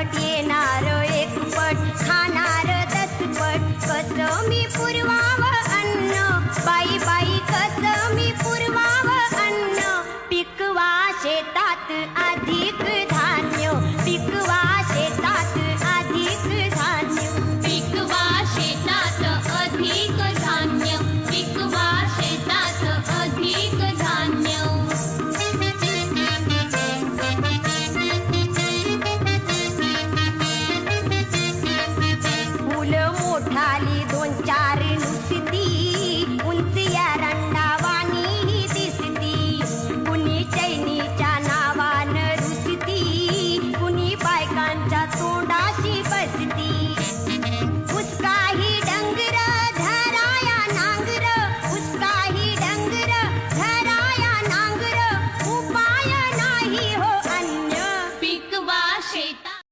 पट येणार एक पट खाणार दसपट कसं मी पुरवाव अन्न? बाई बाई कसं मी पुरवाव अन्न? पिकवा शेतात अधिक झाली दोन चार नुसती उंची या रंडावानी दिसती. कुणी चैनीच्या नावानं रुसती कुणी बायकांच्या तोंड